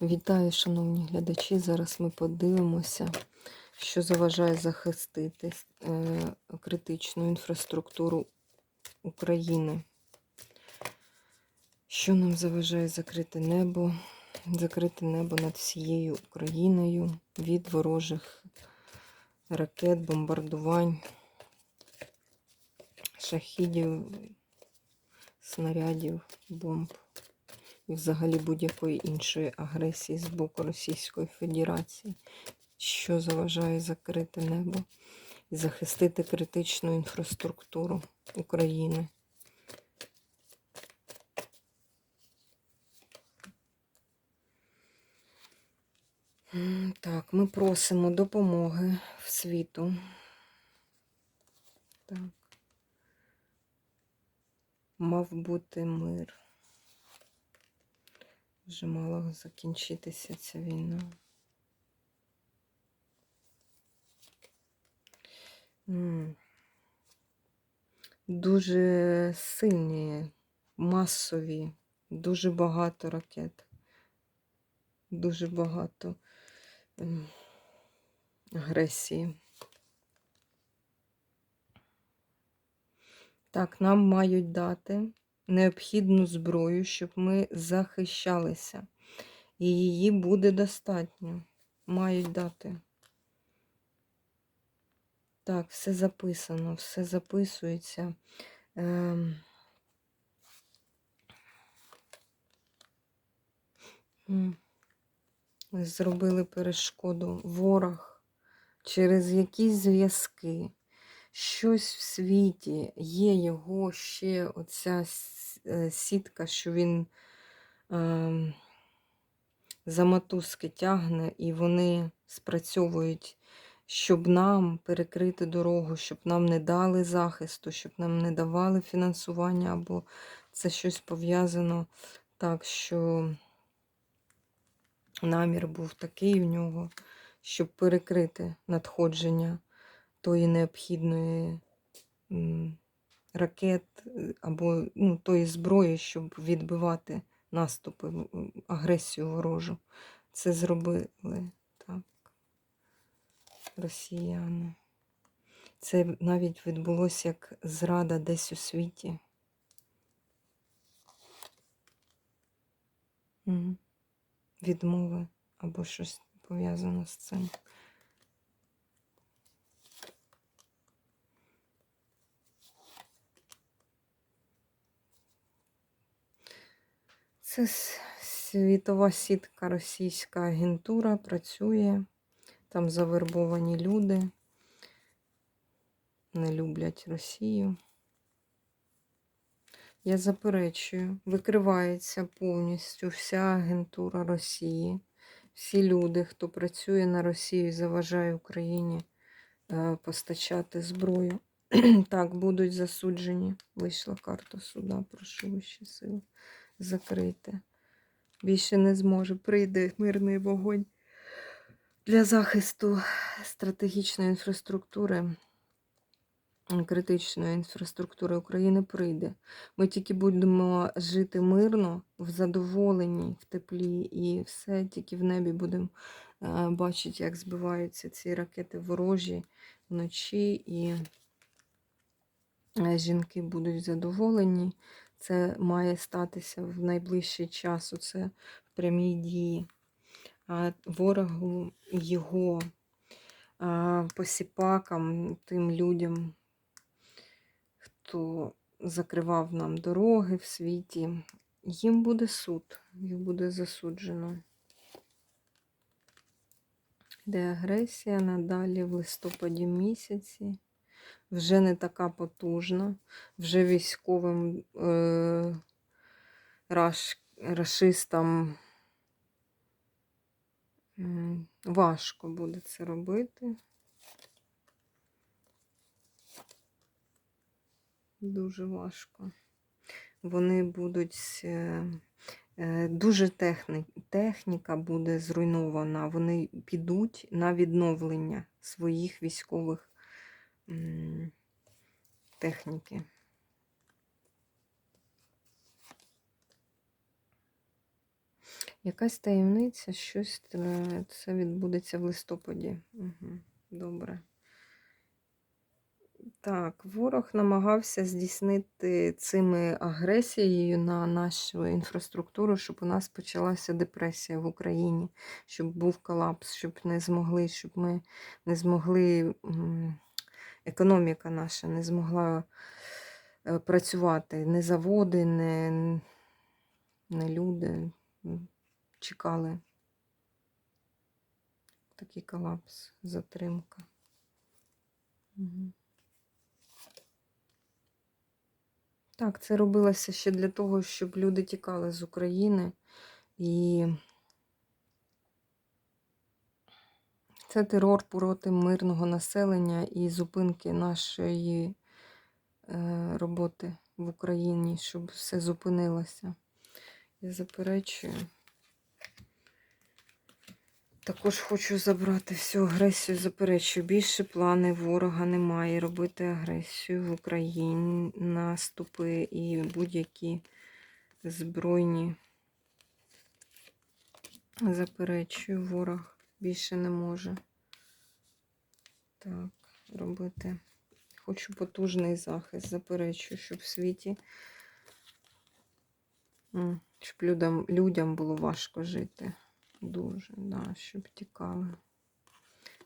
Вітаю, шановні глядачі. Зараз ми подивимося, що заважає захистити е, критичну інфраструктуру України. Що нам заважає закрити небо, закрити небо над всією Україною від ворожих ракет, бомбардувань, шахідів, снарядів, бомб і взагалі будь-якої іншої агресії з боку Російської Федерації, що заважає закрити небо і захистити критичну інфраструктуру України. Так, ми просимо допомоги в світу. Так. Мав бути мир. Вже мала закінчитися ця війна. Дуже сильні, масові, дуже багато ракет, дуже багато агресії. Так, нам мають дати необхідну зброю, щоб ми захищалися. І її буде достатньо. Мають дати. Так, все записано, все записується. Ем... Зробили перешкоду ворог через якісь зв'язки. Щось в світі є його ще оця сітка, що він ем, за мотузки тягне, і вони спрацьовують, щоб нам перекрити дорогу, щоб нам не дали захисту, щоб нам не давали фінансування, або це щось пов'язано так, що намір був такий в нього, щоб перекрити надходження тої необхідної ракет е, або ну, тої зброї, щоб відбивати наступи, агресію ворожу. Це зробили так. Росіяни. Це навіть відбулося як зрада десь у світі. Відмови або щось пов'язано з цим. Це світова сітка, російська агентура працює. Там завербовані люди, не люблять Росію. Я заперечую, викривається повністю вся агентура Росії. Всі люди, хто працює на Росію заважає Україні е, постачати зброю. так, будуть засуджені. Вийшла карта суда, прошу вищі сили закрити. Більше не зможе. Прийде мирний вогонь для захисту стратегічної інфраструктури, критичної інфраструктури України прийде. Ми тільки будемо жити мирно, в задоволенні, в теплі, і все тільки в небі будемо е, бачити, як збиваються ці ракети ворожі вночі, і е, жінки будуть задоволені. Це має статися в найближчий час. Оце в прямій дії. Ворогу його посіпакам, тим людям, хто закривав нам дороги в світі, їм буде суд, їх буде засуджено. Де агресія надалі в листопаді місяці. Вже не така потужна, вже військовим е, раш, рашистам важко буде це робити. Дуже важко. Вони будуть е, е, дуже техні, техніка буде зруйнована. Вони підуть на відновлення своїх військових техніки. Якась таємниця, щось е, це відбудеться в листопаді. Угу. Добре. Так, ворог намагався здійснити цими агресією на нашу інфраструктуру, щоб у нас почалася депресія в Україні, щоб був колапс, щоб не змогли, щоб ми не змогли, економіка наша не змогла е, працювати. Не заводи, не, не люди чекали. Такий колапс, затримка. Так, це робилося ще для того, щоб люди тікали з України. І це терор проти мирного населення і зупинки нашої е, роботи в Україні, щоб все зупинилося. Я заперечую. Також хочу забрати всю агресію, заперечую. Більше плани ворога немає. Робити агресію в Україні, наступи і будь-які збройні. Заперечую, ворог більше не може. Так, робити. Хочу потужний захист, заперечую, щоб в світі, щоб людям, людям було важко жити. Дуже, да, щоб тікали.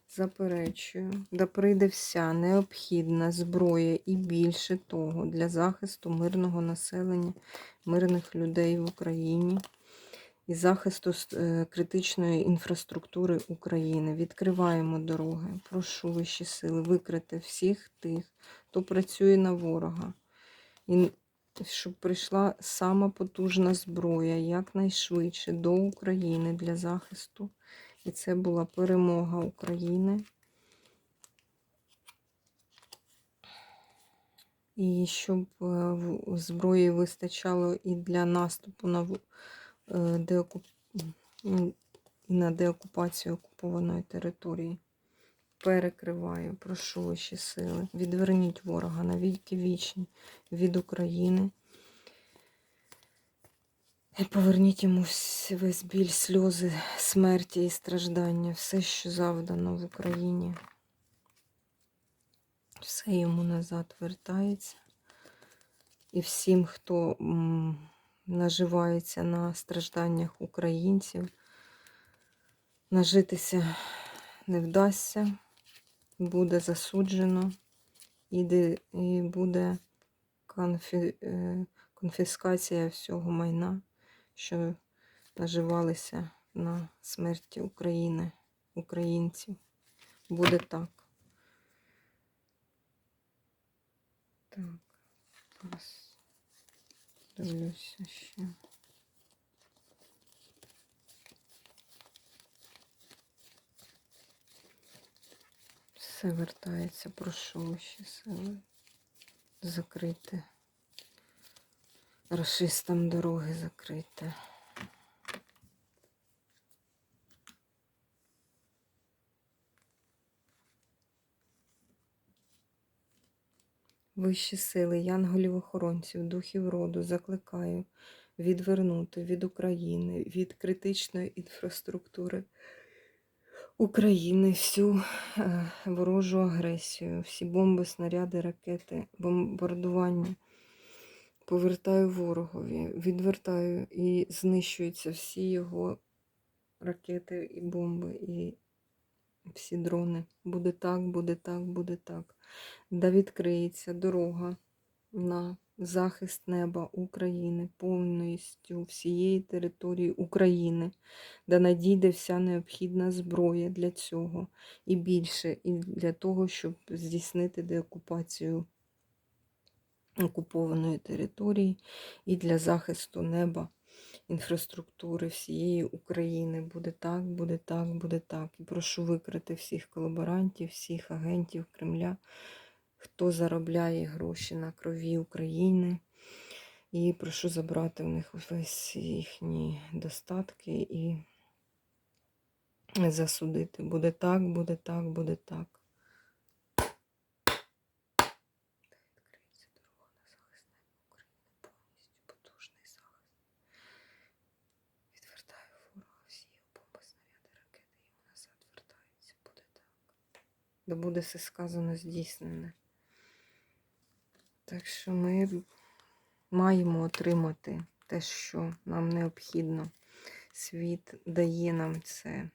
Заперечую, да прийде вся необхідна зброя і більше того для захисту мирного населення, мирних людей в Україні і захисту е, критичної інфраструктури України. Відкриваємо дороги. Прошу вищі сили викрити всіх тих, хто працює на ворога. І щоб прийшла сама потужна зброя якнайшвидше до України для захисту. І це була перемога України. І щоб е, зброї вистачало і для наступу на деокуп... на деокупацію окупованої території. Перекриваю, прошу ваші сили. Відверніть ворога на віки вічні від України. І поверніть йому весь біль, сльози, смерті і страждання, все, що завдано в Україні. Все йому назад вертається. І всім, хто наживається на стражданнях українців, нажитися не вдасться буде засуджено і, буде е, конфіскація всього майна, що наживалися на смерті України, українців. Буде так. Так, зараз дивлюся ще. Все вертається, прошу ще сили закрити. Рашистам дороги закрити. Вищі сили, янголів-охоронців, духів роду закликаю відвернути від України, від критичної інфраструктури. України всю е, ворожу агресію, всі бомби, снаряди, ракети, бомбардування. Повертаю ворогові, відвертаю і знищуються всі його ракети і бомби, і всі дрони. Буде так, буде так, буде так. Да відкриється дорога на захист неба України, повністю всієї території України, де надійде вся необхідна зброя для цього і більше, і для того, щоб здійснити деокупацію окупованої території і для захисту неба. Інфраструктури всієї України буде так, буде так, буде так. І прошу викрити всіх колаборантів, всіх агентів Кремля хто заробляє гроші на крові України. І прошу забрати в них весь їхні достатки і засудити. Буде так, буде так, буде так. Відкриється дорога на захист України повністю потужний захист. Відвертаю да буде все сказано здійснене. Так що ми маємо отримати те, що нам необхідно. Світ дає нам це.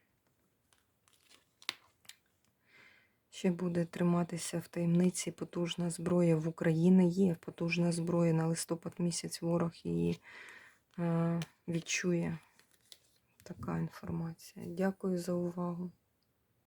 Ще буде триматися в таємниці потужна зброя. В Україні є потужна зброя на листопад місяць ворог її е, відчує. Така інформація. Дякую за увагу.